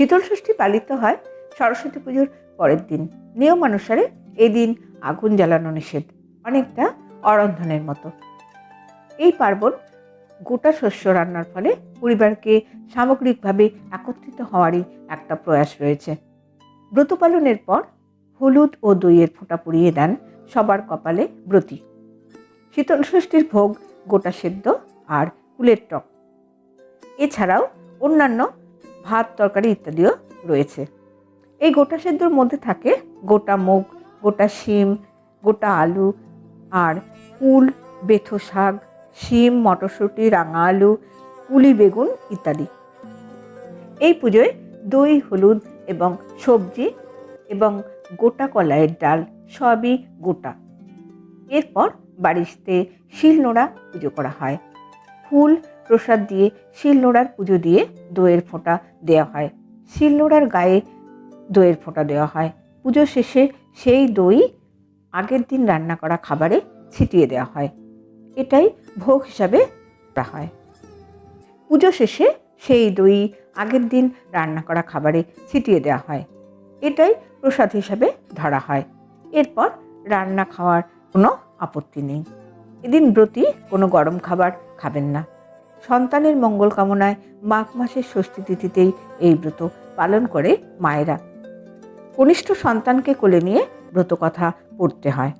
শীতল ষষ্ঠী পালিত হয় সরস্বতী পুজোর পরের দিন। নিয়মানুসারে এই দিন আগুন জ্বালানো নিষেধ, অনেকটা অরন্ধনের মতো। এই পার্বণ গোটা শস্য রান্নার ফলে পরিবারকে সামগ্রিকভাবে একত্রিত হওয়ারই একটা প্রয়াস রয়েছে। ব্রত পালনের পর হলুদ ও দইয়ের ফোঁটা পুড়িয়ে দেন সবার কপালে ব্রতী। শীতল ষষ্ঠীর ভোগ গোটা সেদ্ধ আর কুলের টক। এছাড়াও অন্যান্য ভাত, তরকারি ইত্যাদিও রয়েছে। এই গোটা সেদ্ধর মধ্যে থাকে গোটা মুগ, গোটা শিম, গোটা আলু আর কুল, বেথো শাক, শিম, মটরশুঁটি, রাঙা আলু কুলি বেগুন ইত্যাদি। এই পুজোয় দই, হলুদ এবং সবজি এবং গোটা কলাইয়ের ডাল সবই গোটা। এরপর বাড়িতে শিলনোড়া পুজো করা হয়। ফুল প্রসাদ দিয়ে শিলনোড়ার পুজো দিয়ে দইয়ের ফোঁটা দেওয়া হয়। শিলনোড়ার গায়ে দইয়ের ফোঁটা দেওয়া হয়। পুজো শেষে সেই দই আগের দিন রান্না করা খাবারে ছিটিয়ে দেওয়া হয়। এটাই ভোগ হিসাবে করা হয়। পুজো শেষে সেই দই আগের দিন রান্না করা খাবারে ছিটিয়ে দেওয়া হয়। এটাই প্রসাদ হিসাবে ধরা হয়। এরপর রান্না খাওয়ার কোনো আপত্তি নেই। এদিন ব্রতী কোনো গরম খাবার খাবেন না। সন্তানের মঙ্গল কামনায় মাঘ মাসের ষষ্ঠী তিথিতেই এই ব্রত পালন করে মায়েরা। কনিষ্ঠ সন্তানকে কোলে নিয়ে ব্রতকথা পড়তে হয়।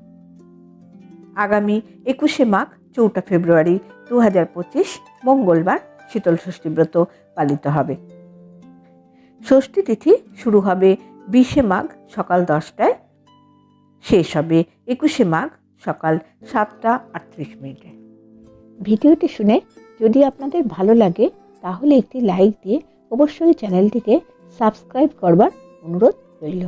আগামী একুশে মাঘ, চৌঠা ফেব্রুয়ারি দু হাজার পঁচিশ মঙ্গলবার শীতল ষষ্ঠী ব্রত পালিত হবে। ষষ্ঠী তিথি শুরু হবে বিশে মাঘ সকাল দশটায়। শেষ হবে একুশে মাঘ সকাল সাতটা আটত্রিশ মিনিটে। ভিডিওটি শুনে যদি আপনাদের ভালো লাগে, তাহলে একটি লাইক দিয়ে অবশ্যই চ্যানেলটিকে সাবস্ক্রাইব করবার অনুরোধ রইল।